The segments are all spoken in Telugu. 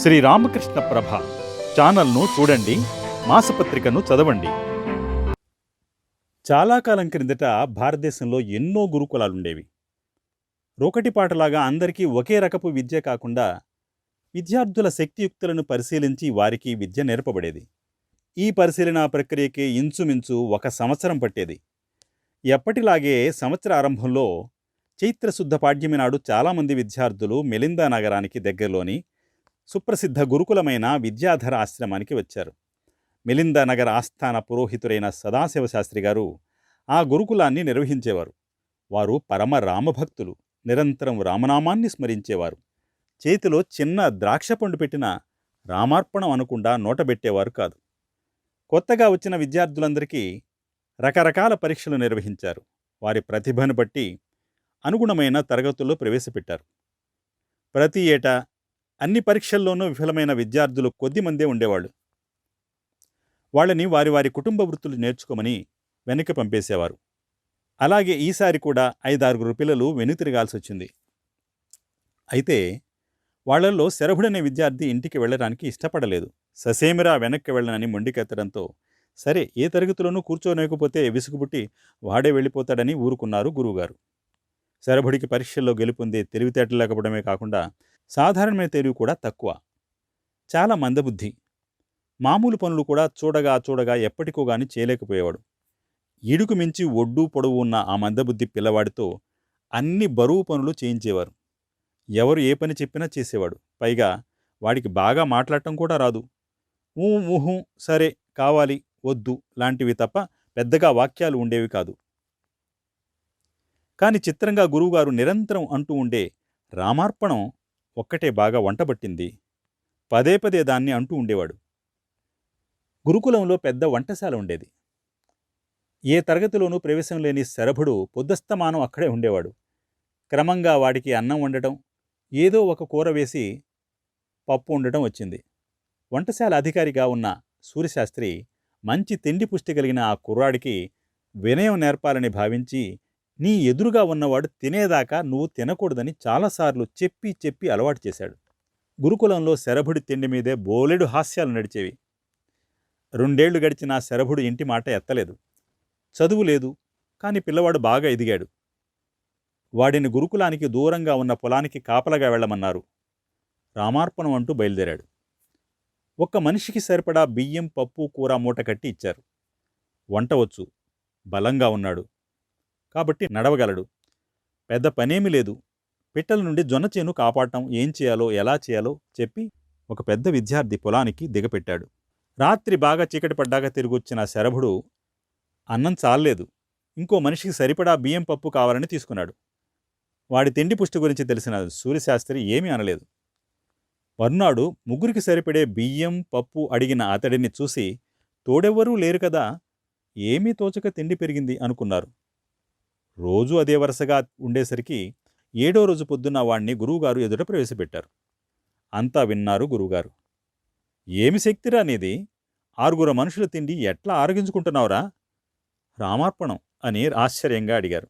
శ్రీ రామకృష్ణ ప్రభ ఛానల్ను చూడండి మాసపత్రికను చదవండి. చాలా కాలం క్రిందట భారతదేశంలో ఎన్నో గురుకులాలుండేవి. రోకటిపాటలాగా అందరికీ ఒకే రకపు విద్య కాకుండా విద్యార్థుల శక్తియుక్తులను పరిశీలించి వారికి విద్య నేర్పబడేది. ఈ పరిశీలన ప్రక్రియకి ఇంచుమించు ఒక సంవత్సరం పట్టేది. ఎప్పటిలాగే సంవత్సర ఆరంభంలో చైత్రశుద్ధ పాడ్యమి నాడు చాలామంది విద్యార్థులు మెలిందా నగరానికి దగ్గరలోని సుప్రసిద్ధ గురుకులమైన విద్యాధర ఆశ్రమానికి వచ్చారు. మిలిందా నగర ఆస్థాన పురోహితుడైన సదాశివ శాస్త్రి గారు ఆ గురుకులాన్ని నిర్వహించేవారు. వారు పరమ రామభక్తులు నిరంతరం రామనామాన్ని స్మరించేవారు. చేతిలో చిన్న ద్రాక్ష పండు పెట్టిన రామార్పణం అనకుండా నోటబెట్టేవారు కాదు. కొత్తగా వచ్చిన విద్యార్థులందరికీ రకరకాల పరీక్షలు నిర్వహించారు. వారి ప్రతిభను బట్టి అనుగుణమైన తరగతుల్లో ప్రవేశపెట్టారు. ప్రతి ఏటా అన్ని పరీక్షల్లోనూ విఫలమైన విద్యార్థులు కొద్దిమందే ఉండేవాళ్ళు. వాళ్ళని వారి వారి కుటుంబ వృత్తులు నేర్చుకోమని వెనక్కి పంపేసేవారు. అలాగే ఈసారి కూడా ఐదారుగురు పిల్లలు వెనుతిరగాల్సి వచ్చింది అయితే వాళ్ళల్లో శరభుడనే విద్యార్థి ఇంటికి వెళ్ళడానికి ఇష్టపడలేదు. ససేమిరా వెనక్కి వెళ్ళనని మొండికెత్తడంతో సరే ఏ తరగతిలోనూ కూర్చోలేకపోతే విసుగుబుట్టి వాడే వెళ్ళిపోతాడని ఊరుకున్నారు గురువుగారు. శరభుడికి పరీక్షల్లో గెలుపొందే తెలివితేటలు లేకపోవడమే కాకుండా సాధారణమైన తెలివి కూడా తక్కువ. చాలా మందబుద్ధి. మామూలు పనులు కూడా చూడగా చూడగా ఎప్పటికో గాని చేయలేకపోయేవాడు. ఇడుకు మించి ఒడ్డు పొడవు ఉన్న ఆ మందబుద్ధి పిల్లవాడితో అన్ని బరువు పనులు చేయించేవారు. ఎవరు ఏ పని చెప్పినా చేసేవాడు. పైగా వాడికి బాగా మాట్లాడటం కూడా రాదు. ఊ ఊహు సరే కావాలి వద్దు లాంటివి తప్ప పెద్దగా వాక్యాలు ఉండేవి కాదు. కాని చిత్రంగా గురువుగారు నిరంతరం అంటూ ఉండే రామార్పణం ఒక్కటే బాగా వంటబట్టింది. పదే పదే దాన్ని అంటూ ఉండేవాడు. గురుకులంలో పెద్ద వంటశాల ఉండేది. ఏ తరగతిలోనూ ప్రవేశం లేని శరభుడు పొద్దస్తమానం అక్కడే ఉండేవాడు. క్రమంగా వాడికి అన్నం వండటం ఏదో ఒక కూర వేసి పప్పు ఉండటం వచ్చింది. వంటశాల అధికారిగా ఉన్న సూర్యశాస్త్రి మంచి తిండి పుష్టి కలిగిన ఆ కుర్రాడికి వినయం నేర్పాలని భావించి నీ ఎదురుగా ఉన్నవాడు తినేదాకా నువ్వు తినకూడదని చాలాసార్లు చెప్పి చెప్పి అలవాటు చేశాడు. గురుకులంలో శరభుడి తిండి మీదే బోలెడు హాస్యాలు నడిచేవి. రెండేళ్ళు గడిచిన శరభుడు ఇంటి మాట ఎత్తలేదు. చదువు లేదు కానీ పిల్లవాడు బాగా ఎదిగాడు. వాడిని గురుకులానికి దూరంగా ఉన్న పొలానికి కాపలగా వెళ్ళమన్నారు. రామార్పణం అంటూ బయలుదేరాడు. ఒక్క మనిషికి సరిపడా బియ్యం పప్పు కూర మూట కట్టి ఇచ్చారు. వంట వచ్చు. బలంగా ఉన్నాడు. కాబట్టి నడవగలడు. పెద్ద పనేమీ లేదు. పిట్టల నుండి జొన్న చేను కాపాడటం ఏం చేయాలో ఎలా చేయాలో చెప్పి ఒక పెద్ద విద్యార్థి పొలానికి దిగపెట్టాడు. రాత్రి బాగా చీకటి పడ్డాక తిరిగొచ్చిన శరభుడు అన్నం చాలలేదు. ఇంకో మనిషికి సరిపడా బియ్యం పప్పు కావాలని తీసుకున్నాడు. వాడి తిండి పుష్టి గురించి తెలిసిన సూర్యశాస్త్రి ఏమీ అనలేదు. మర్నాడు ముగ్గురికి సరిపడే బియ్యం పప్పు అడిగిన అతడిని చూసి తోడెవ్వరూ లేరు కదా ఏమీ తోచక తిండి పెరిగింది అనుకున్నారు. రోజూ అదే వరుసగా ఉండేసరికి ఏడో రోజు పొద్దున్న వాణ్ణి గురువుగారు ఎదుట ప్రవేశపెట్టారు. అంతా విన్నారు గురువుగారు. ఏమి శక్తిరా నీది? ఆరుగురు మనుషుల తిండి ఎట్లా ఆరగించుకుంటున్నావురా? రామార్పణం అని ఆశ్చర్యంగా అడిగారు.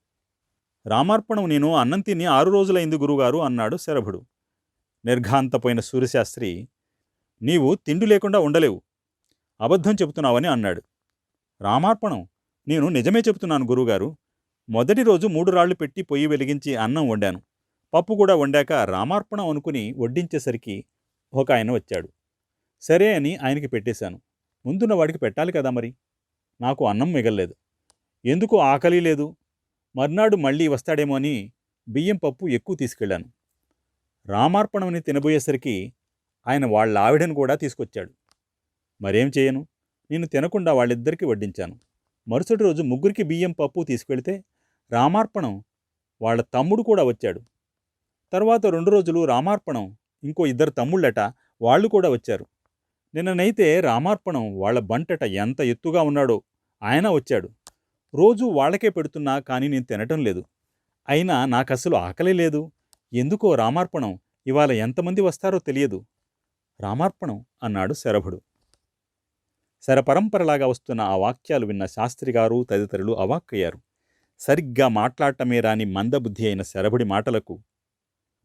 రామార్పణం నేను అన్నం తిని ఆరు రోజులైంది గురువుగారు అన్నాడు శరభుడు. నిర్ఘాంతపోయిన సూర్యశాస్త్రి నీవు తిండి లేకుండా ఉండలేవు. అబద్ధం చెబుతున్నావని అన్నాడు. రామార్పణం? నేను నిజమే చెబుతున్నాను గురువుగారు. మొదటి రోజు మూడు రాళ్ళు పెట్టి పొయ్యి వెలిగించి అన్నం వండాను. పప్పు కూడా వండాక రామార్పణం అనుకుని వడ్డించేసరికి ఒక ఆయన వచ్చాడు. సరే అని ఆయనకి పెట్టేశాను. ముందున్న వాడికి పెట్టాలి కదా మరి? నాకు అన్నం మిగల్లేదు. ఎందుకు ఆకలి లేదు? మర్నాడు మళ్ళీ వస్తాడేమో అని బియ్యం పప్పు ఎక్కువ తీసుకెళ్ళాను. రామార్పణమని తినబోయేసరికి ఆయన వాళ్ళ ఆవిడను కూడా తీసుకొచ్చాడు. మరేం చేయను? నేను తినకుండా వాళ్ళిద్దరికీ వడ్డించాను. మరుసటి రోజు ముగ్గురికి బియ్యం పప్పు తీసుకెళ్తే రామార్పణం వాళ్ళ తమ్ముడు కూడా వచ్చాడు. తర్వాత రెండు రోజులు రామార్పణం ఇంకో ఇద్దరు తమ్ముళ్ళట వాళ్ళు కూడా వచ్చారు. నిన్ననైతే రామార్పణం వాళ్ళ బంటట ఎంత ఎత్తుగా ఉన్నాడో ఆయన వచ్చాడు. రోజు వాళ్ళకే పెడుతున్నా కానీ నేను తినటం లేదు. అయినా నాకసలు ఆకలి లేదు. ఎందుకో రామార్పణం ఇవాళ ఎంతమంది వస్తారో తెలియదు. రామార్పణం అన్నాడు శరభుడు. శరపరంపరలాగా వస్తున్న ఆ వాక్యాలు విన్న శాస్త్రిగారు తదితరులు అవాక్కయ్యారు. సరిగ్గా మాట్లాడటమే రాని మందబుద్ధి అయిన శరభుడి మాటలకు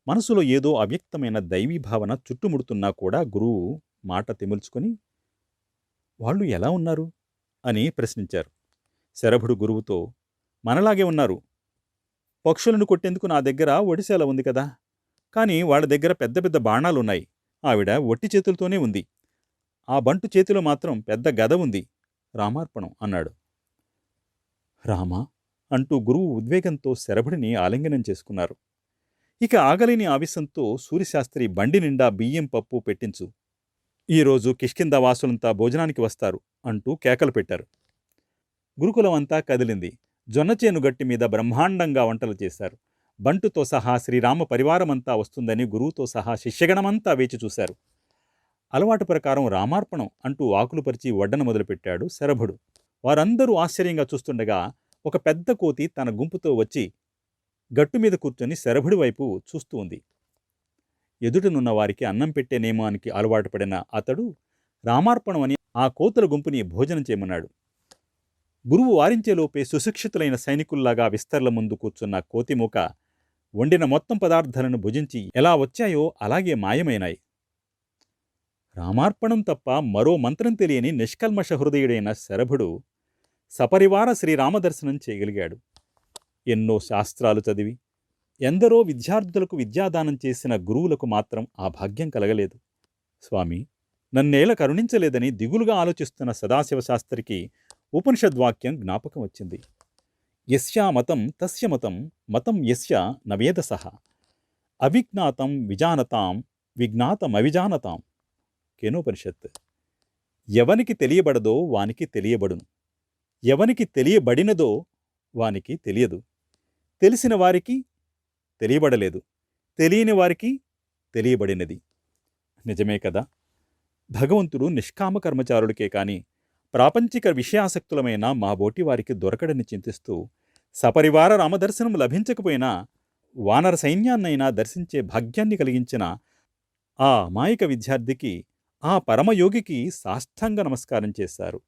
మనసులో ఏదో అవ్యక్తమైన దైవీభావన చుట్టుముడుతున్నా కూడా గురువు మాట తెముల్చుకొని వాళ్ళు ఎలా ఉన్నారు? అని ప్రశ్నించారు. శరభుడు గురువుతో మనలాగే ఉన్నారు. పక్షులను కొట్టేందుకు నా దగ్గర ఒడిశాల ఉంది కదా. కానీ వాళ్ళ దగ్గర పెద్ద పెద్ద బాణాలున్నాయి. ఆవిడ ఒట్టి చేతులతోనే ఉంది. ఆ బంటు చేతిలో మాత్రం పెద్ద గద ఉంది. రామార్పణం అన్నాడు. రామా? అంటూ గురువు ఉద్వేగంతో శరభుడిని ఆలింగనం చేసుకున్నారు. ఇక ఆగలేని ఆవేశంతో సూర్యశాస్త్రి బండి నిండా బియ్యం పప్పు పెట్టించు. ఈరోజు కిష్కింద వాసులంతా భోజనానికి వస్తారు అంటూ కేకలు పెట్టారు. గురుకులమంతా కదిలింది. జొన్నచేను గట్టి మీద బ్రహ్మాండంగా వంటలు చేశారు. బంటుతో సహా శ్రీరామ పరివారమంతా వస్తుందని గురువుతో సహా శిష్యగణమంతా వేచి చూశారు. అలవాటు ప్రకారం రామార్పణం అంటూ ఆకులు పరిచి వడ్డన మొదలుపెట్టాడు శరభుడు. వారందరూ ఆశ్చర్యంగా చూస్తుండగా ఒక పెద్ద కోతి తన గుంపుతో వచ్చి గట్టు మీద కూర్చొని శరభుడి వైపు చూస్తూ ఉంది. ఎదుటనున్న వారికి అన్నం పెట్టే నియమానికి అలవాటు పడిన అతడు రామార్పణం అని ఆ కోతుల గుంపుని భోజనం చేయమన్నాడు. గురువు వారించేలోపే సుశిక్షితులైన సైనికుల్లాగా విస్తరల ముందు కూర్చున్న కోతిమూక వండిన మొత్తం పదార్థాలను భుజించి ఎలా వచ్చాయో అలాగే మాయమైనాయి. రామార్పణం తప్ప మరో మంత్రం తెలియని నిష్కల్మష హృదయుడైన శరభుడు సపరివార శ్రీరామదర్శనం చేయగలిగాడు. ఎన్నో శాస్త్రాలు చదివి ఎందరో విద్యార్థులకు విద్యాదానం చేసిన గురువులకు మాత్రం ఆ భాగ్యం కలగలేదు. స్వామి నన్నేల కరుణించలేదని దిగులుగా ఆలోచిస్తున్న సదాశివశాస్త్రికి ఉపనిషద్వాక్యం జ్ఞాపకం వచ్చింది. యస్యా మతం తస్య మతం మతం యస్య నవేదసహ అవిజ్ఞాతం విజానతాం విజ్ఞాతమవిజానతాం కేనోపనిషత్ ఎవనికి తెలియబడదో వానికి తెలియబడును. ఎవనికి తెలియబడినదో వానికి తెలియదు. తెలిసిన వారికి తెలియబడలేదు. తెలియని వారికి తెలియబడినది. నిజమే కదా? భగవంతుడు నిష్కామ కర్మచారుడికే కాని ప్రాపంచిక విషయాసక్తులమైన మా బోటి వారికి దొరకడని చింతిస్తూ సపరివార రామదర్శనం లభించకపోయినా వానర సైన్యాన్నైనా దర్శించే భాగ్యాన్ని కలిగించిన ఆ అమాయక విద్యార్థికి ఆ పరమయోగికి సాష్టాంగ నమస్కారం చేశారు.